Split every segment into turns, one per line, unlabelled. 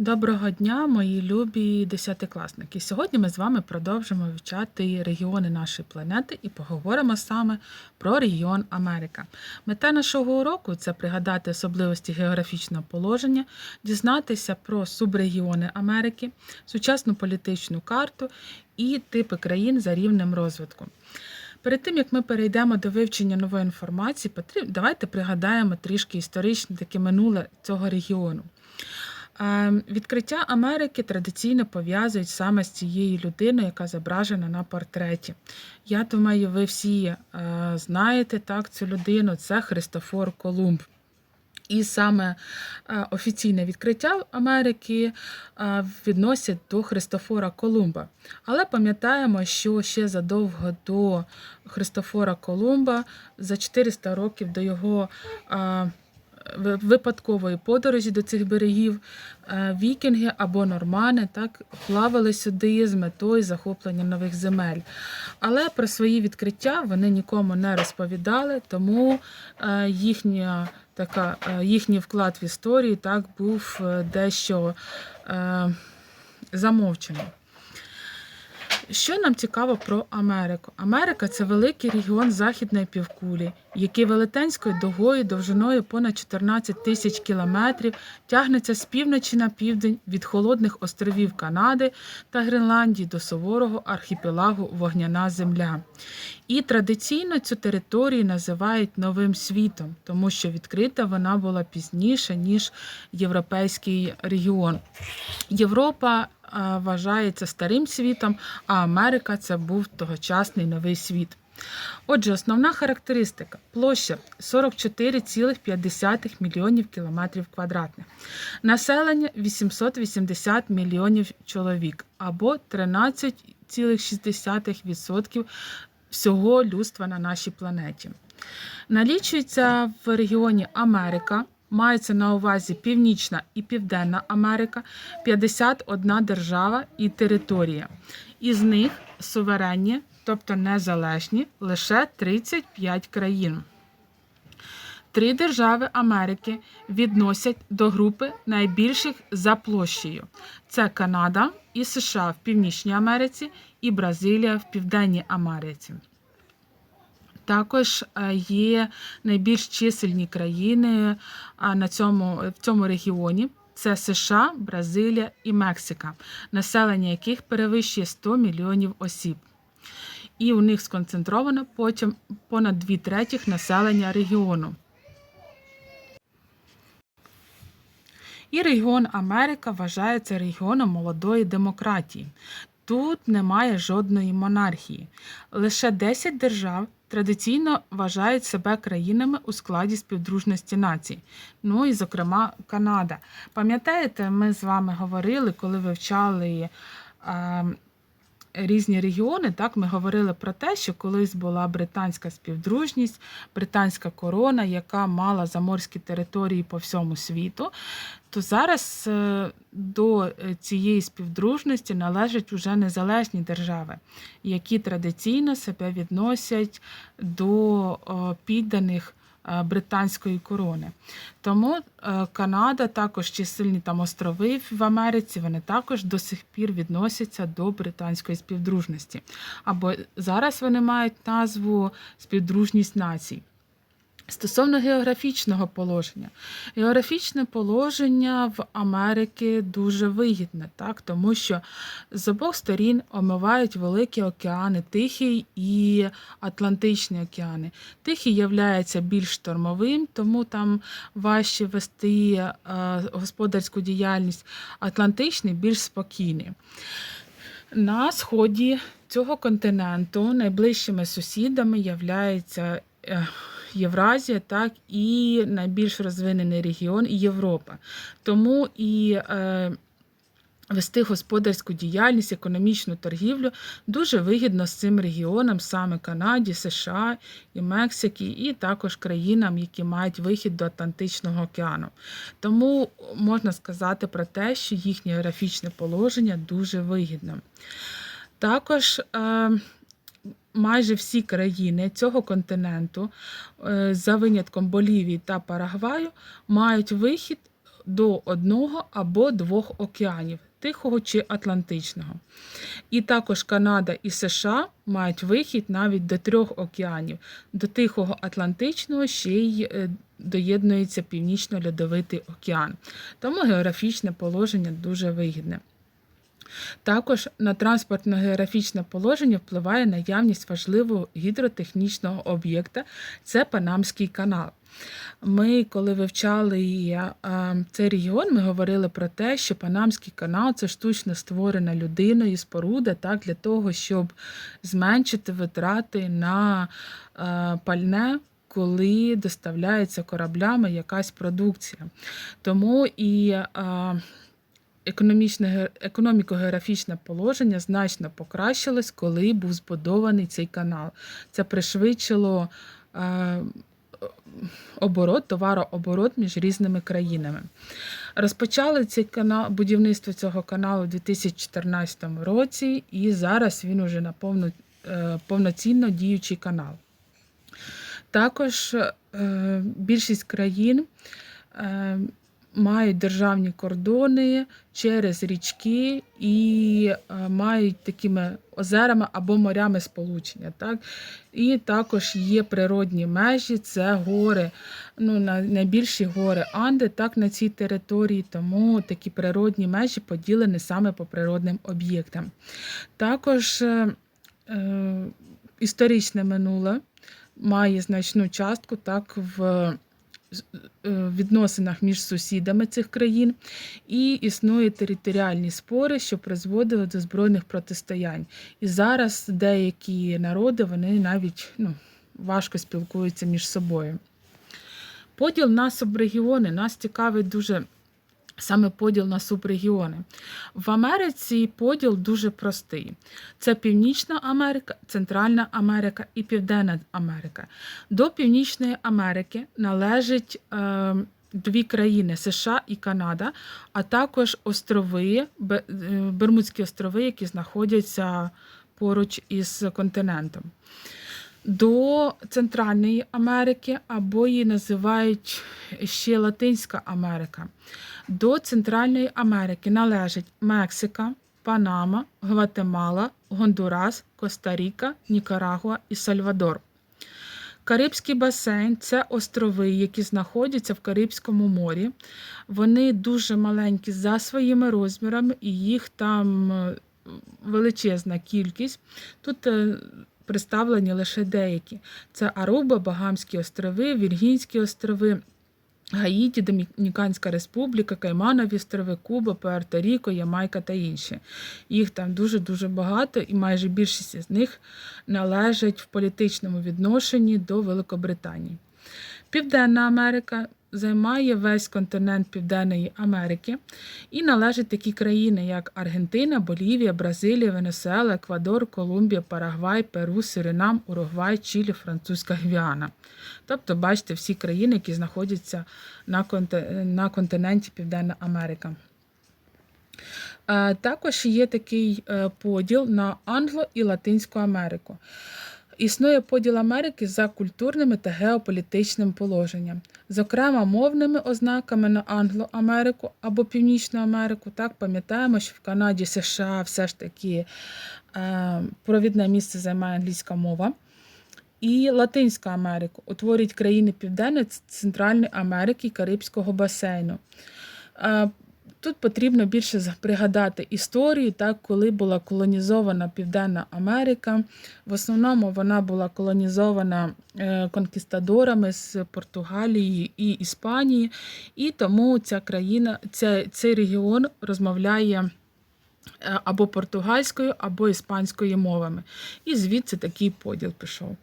Доброго дня, мої любі десятикласники. Сьогодні ми з вами продовжимо вивчати регіони нашої планети і поговоримо саме про регіон Америка. Мета нашого уроку це пригадати особливості географічного положення, дізнатися про субрегіони Америки, сучасну політичну карту і типи країн за рівнем розвитку. Перед тим як ми перейдемо до вивчення нової інформації, давайте пригадаємо трішки історичне таке минуле цього регіону. Відкриття Америки традиційно пов'язують саме з цією людиною, яка зображена на портреті. Я думаю, ви всі е, знаєте так, цю людину. Це Христофор Колумб. І саме е, офіційне відкриття Америки е, відносять до Христофора Колумба. Але пам'ятаємо, що ще задовго до Христофора Колумба, за 400 років до його випадкової подорожі до цих берегів, е, вікінги або нормани так плавали сюди з метою захоплення нових земель. Але про свої відкриття вони нікому не розповідали, тому е, їхня така, е, їхній вклад в історію так був дещо замовчений. Що нам цікаво про Америку? Америка це великий регіон західної півкулі, який велетенською дугою довжиною понад 14 тисяч кілометрів тягнеться з півночі на південь від холодних островів Канади та Гренландії до суворого архіпелагу Вогняна Земля. І традиційно цю територію називають Новим світом, тому що відкрита вона була пізніше, ніж європейський регіон. Європа вважається старим світом, а Америка це був тогочасний новий світ. Отже, основна характеристика площа 44,5 мільйонів кілометрів квадратних. Населення 880 мільйонів чоловік або 13,6% всього людства на нашій планеті. Налічується в регіоні Америка, мається на увазі Північна і Південна Америка, 51 держава і територія. Із них суверенні, тобто незалежні, лише 35 країн. Три держави Америки відносять до групи найбільших за площею: це Канада і США в Північній Америці і Бразилія в Південній Америці. Також е, є найбільш чисельні країни на цьому, в цьому регіоні. Це США, Бразилія і Мексика, населення яких перевищує 100 мільйонів осіб. І у них сконцентровано потім понад дві третіх населення регіону. І регіон Америка вважається регіоном молодої демократії. Тут немає жодної монархії. Лише 10 держав традиційно вважають себе країнами у складі співдружності націй. Ну і, зокрема, Канада. Пам'ятаєте, ми з вами говорили, коли вивчали. Різні регіони, так ми говорили про те, що колись була британська співдружність, британська корона, яка мала заморські території по всьому світу. То зараз е, до е, цієї співдружності належать уже незалежні держави, які традиційно себе відносять до підданих британської корони. Тому е, Канада, також чисельні там острови в Америці, вони також до сих пір відносяться до британської співдружності. Або зараз вони мають назву співдружність націй. Стосовно географічного положення, географічне положення в Америки дуже вигідне, так тому що з обох сторін омивають великі океани, Тихий і Атлантичний океани. Тихий являється більш штормовим, тому там важче вести е, господарську діяльність. Атлантичний більш спокійний. На сході цього континенту найближчими сусідами являються е, Євразія, так і найбільш розвинений регіон і Європа. Тому і е, вести господарську діяльність, економічну торгівлю дуже вигідно з цим регіоном, саме Канаді, США і Мексики, і також країнам, які мають вихід до Атлантичного океану. Тому можна сказати про те, що їхнє географічне положення дуже вигідне. Також е, майже всі країни цього континенту, е, за винятком Болівії та Парагваю, мають вихід до одного або двох океанів Тихого чи Атлантичного. І також Канада і США мають вихід навіть до трьох океанів. До Тихого Атлантичного ще й е, доєднується Північно-Льодовитий океан. Тому географічне положення дуже вигідне. Також на транспортно-географічне положення впливає наявність важливого гідротехнічного об'єкта це Панамський канал. Ми, коли вивчали цей регіон, ми говорили про те, що Панамський канал це штучно створена людиною споруда так, для того, щоб зменшити витрати на пальне. Коли доставляється кораблями якась продукція. Тому і ге- економіко-географічне положення значно покращилось, коли був збудований цей канал. Це пришвидшило е, оборот, товарооборот між різними країнами. Розпочали цей канал, будівництво цього каналу у 2014 році, і зараз він уже на повно, е, повноцінно діючий канал. Також е, більшість країн мають державні кордони через річки і е, мають такими озерами або морями сполучення. Так? І також є природні межі, це гори, ну, найбільші гори Анди, так, на цій території, тому такі природні межі поділені саме по природним об'єктам. Також е, е, історичне минуле має значну частку так, в відносинах між сусідами цих країн, і існують територіальні спори, що призводили до збройних протистоянь. І зараз деякі народи вони навіть ну, важко спілкуються між собою. Поділ на субрегіони нас цікавить дуже саме поділ на субрегіони. В Америці поділ дуже простий: це Північна Америка, Центральна Америка і Південна Америка. До Північної Америки належить е, дві країни США і Канада, а також острови, е, Бермудські острови, які знаходяться поруч із континентом. До Центральної Америки або її називають ще Латинська Америка. До Центральної Америки належать Мексика, Панама, Гватемала, Гондурас, Коста-Ріка, Нікарагуа і Сальвадор. Карибський басейн це острови, які знаходяться в Карибському морі. Вони дуже маленькі за своїми розмірами, і їх там е, величезна кількість. Тут е, представлені лише деякі: це Аруба, Багамські острови, Віргінські острови. Гаїті, Домініканська Республіка, Кайманові острови, Куба, Пуерто-Ріко, Ямайка та інші. Їх там дуже-дуже багато, і майже більшість з них належать в політичному відношенні до Великобританії. Південна Америка займає весь континент Південної Америки і належать такі країни, як Аргентина, Болівія, Бразилія, Венесуела, Еквадор, Колумбія, Парагвай, Перу, Суринам, Уругвай, Чилі, Французька Гвіана. Тобто, бачите, всі країни, які знаходяться на, конти- на континенті Південна Америка. Е, Також є такий е, поділ на Англо- і Латинську Америку. Існує поділ Америки за культурними та геополітичним положенням, зокрема мовними ознаками на Англо-Америку або Північну Америку. Так пам'ятаємо, що в Канаді США все ж таки е, провідне місце займає англійська мова. І Латинська Америка утворюють країни Південної, Центральної Америки і Карибського басейну. Тут потрібно більше пригадати історію, так, коли була колонізована Південна Америка. В основному вона була колонізована е, конкістадорами з Португалії і Іспанії, і тому ця країна, ця, цей регіон розмовляє або португальською, або іспанською мовами. І звідси такий поділ пішов.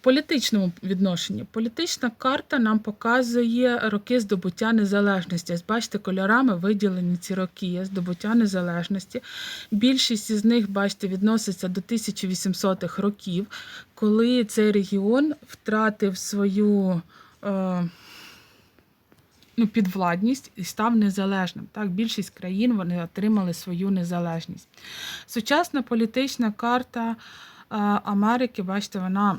Політичному відношенні політична карта нам показує роки здобуття незалежності. Ось Бачите, кольорами виділені ці роки здобуття незалежності. Більшість із них, бачите, відноситься до 1800-х років, коли цей регіон втратив свою. Е, ну, підвладність і став незалежним. Так, більшість країн вони отримали свою незалежність. Сучасна політична карта е, Америки, бачите, вона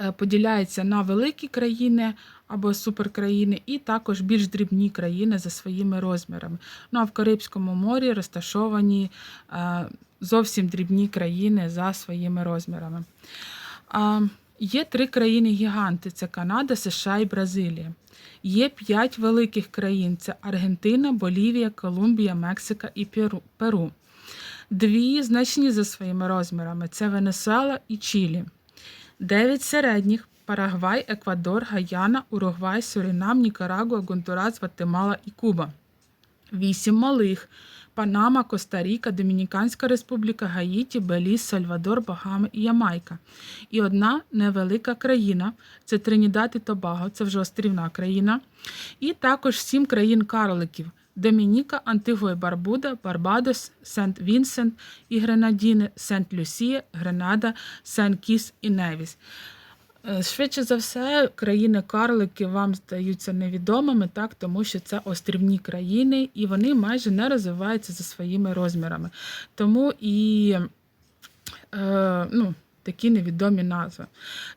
е, поділяється на великі країни або суперкраїни, і також більш дрібні країни за своїми розмірами. Ну а в Карибському морі розташовані е, зовсім дрібні країни за своїми розмірами. Є три країни-гіганти: це Канада, США і Бразилія. Є п'ять великих країн: це Аргентина, Болівія, Колумбія, Мексика і Перу. Дві значні за своїми розмірами це Венесуела і Чилі. Дев'ять середніх Парагвай, Еквадор, Гаяна, Уругвай, Сурінам, Нікарагуа, Гондурас, Гватемала і Куба. Вісім малих Панама, Коста-Ріка, Домініканська Республіка, Гаїті, Беліз, Сальвадор, Багами і Ямайка. І одна невелика країна це Тринідад і Тобаго, це вже острівна країна. І також сім країн-карликів: Домініка, Антигуа і Барбуда, Барбадос, Сент-Вінсент і Гренадіни, Сент-Люсія, Гренада, Сен-Кіс і Невіс. Е, Швидше за все, країни-карлики вам здаються невідомими, так, тому що це острівні країни, і вони майже не розвиваються за своїми розмірами. Тому і е, ну, такі невідомі назви.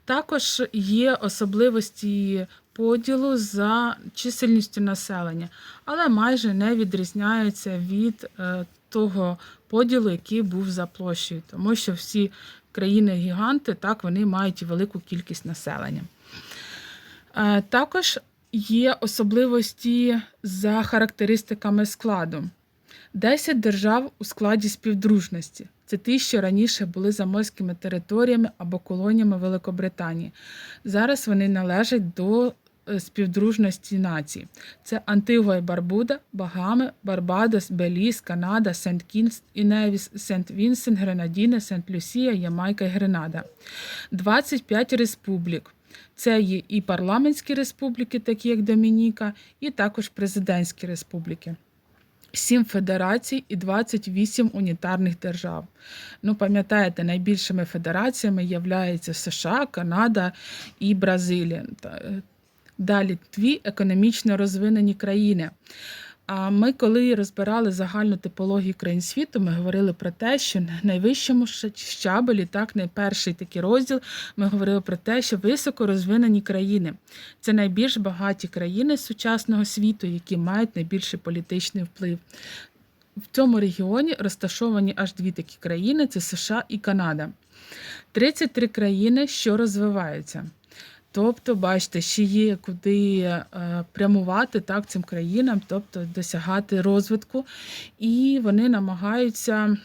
Також є особливості поділу за чисельністю населення, але майже не відрізняються від е, того поділу, який був за площею, тому що всі країни-гіганти так вони мають велику кількість населення. Е, Також є особливості за характеристиками складу. 10 держав у складі співдружності. Це ті, що раніше були заморськими територіями або колоніями Великобританії. Зараз вони належать до співдружності націй. Це Антигуа і Барбуда, Багами, Барбадос, Беліз, Канада, Сент Кінс і Невіс, Сент Вінсент, Гренадіни, Сент Люсія, Ямайка і Гренада. 25 республік. Це є і парламентські республіки, такі як Домініка, і також президентські республіки. 7 федерацій і 28 унітарних держав. Ну, пам'ятаєте, найбільшими федераціями являються США, Канада і Бразилія. Далі дві економічно розвинені країни. А ми, коли розбирали загальну типологію країн світу, ми говорили про те, що на найвищому щабелі, так, найперший такий розділ, ми говорили про те, що високо розвинені країни це найбільш багаті країни сучасного світу, які мають найбільший політичний вплив. В цьому регіоні розташовані аж дві такі країни: це США і Канада. 33 країни, що розвиваються. Тобто, бачите, ще є куди е, прямувати так, цим країнам, тобто досягати розвитку, і вони намагаються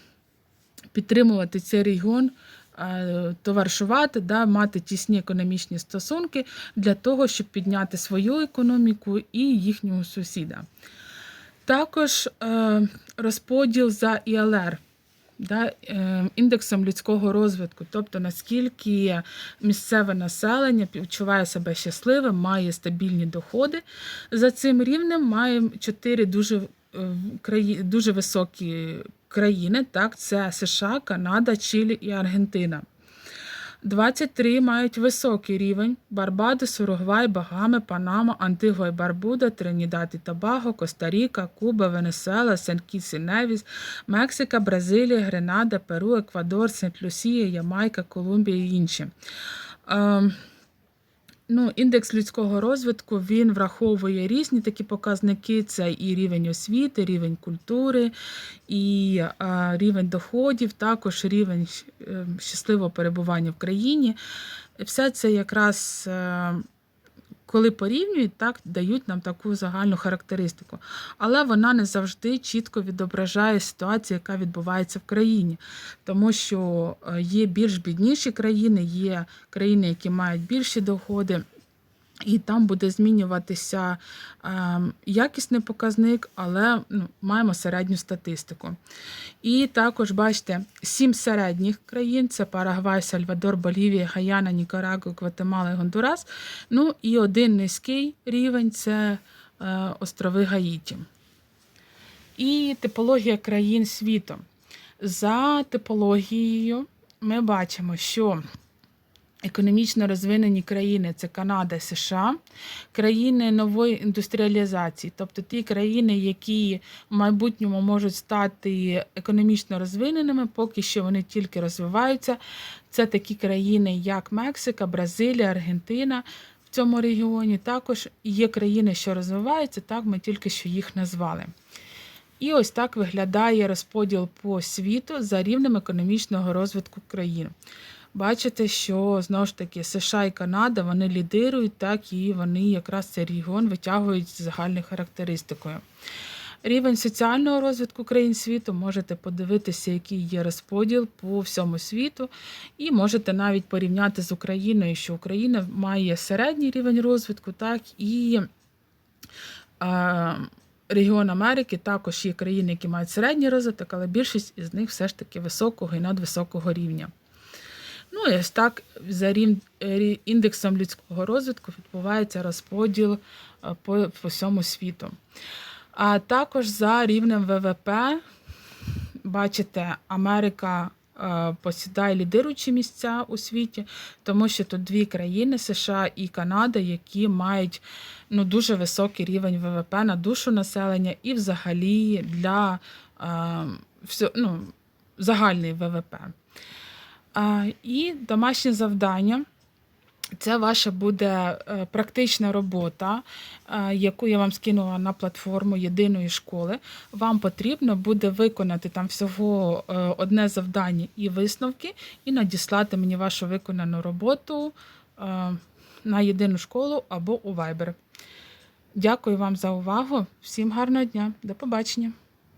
підтримувати цей регіон, е, товаришувати, да, мати тісні економічні стосунки для того, щоб підняти свою економіку і їхнього сусіда. Також е, розподіл за ІЛР. Да, е, індексом людського розвитку, тобто наскільки місцеве населення відчуває себе щасливим, має стабільні доходи. За цим рівнем маємо чотири дуже, е, дуже високі країни. Так, це США, Канада, Чилі і Аргентина. 23 мають високий рівень: Барбадос, Уругвай, Багами, Панама, Антигуа і Барбуда, Тринідад і Тобаго, Коста-Ріка, Куба, Венесуела, Сен-Кіс і Невіс, Мексика, Бразилія, Гренада, Перу, Еквадор, Сент-Люсія, Ямайка, Колумбія і інші. Ну, індекс людського розвитку він враховує різні такі показники: це і рівень освіти, рівень культури, і а, рівень доходів, також рівень е, щасливого перебування в країні. Все це якраз. Коли порівнюють, так дають нам таку загальну характеристику. Але вона не завжди чітко відображає ситуацію, яка відбувається в країні. Тому що е, є більш бідніші країни, є країни, які мають більші доходи. І там буде змінюватися е, якісний показник, але ну, маємо середню статистику. І також бачите, сім середніх країн: це Парагвай, Сальвадор, Болівія, Гаяна, Нікарагуа, Гватемала і Гондурас. Ну і один низький рівень це е, острови Гаїті. І типологія країн світу. За типологією ми бачимо, що Економічно розвинені країни це Канада, США, країни нової індустріалізації, тобто ті країни, які в майбутньому можуть стати економічно розвиненими, поки що вони тільки розвиваються. Це такі країни, як Мексика, Бразилія, Аргентина в цьому регіоні. Також є країни, що розвиваються, так ми тільки що їх назвали. І ось так виглядає розподіл по світу за рівнем економічного розвитку країн. Бачите, що знову ж таки США і Канада вони лідирують, так і вони якраз цей регіон витягують з загальною характеристикою. Рівень соціального розвитку країн світу можете подивитися, який є розподіл по всьому світу, і можете навіть порівняти з Україною, що Україна має середній рівень розвитку, так і е, регіон Америки також є країни, які мають середній розвиток, але більшість із них все ж таки високого і надвисокого рівня. Ну і ось так за індексом людського розвитку відбувається розподіл е, по, по всьому світу. А також за рівнем ВВП, бачите, Америка е, посідає лідируючі місця у світі, тому що тут дві країни США і Канада, які мають ну, дуже високий рівень ВВП на душу населення і взагалі для е, ну, загальний ВВП. І домашнє завдання. Це ваша буде е, практична робота, е, яку я вам скинула на платформу єдиної школи. Вам потрібно буде виконати там всього е, одне завдання і висновки, і надіслати мені вашу виконану роботу на єдину школу або у Viber. Дякую вам за увагу. Всім гарного дня. До побачення.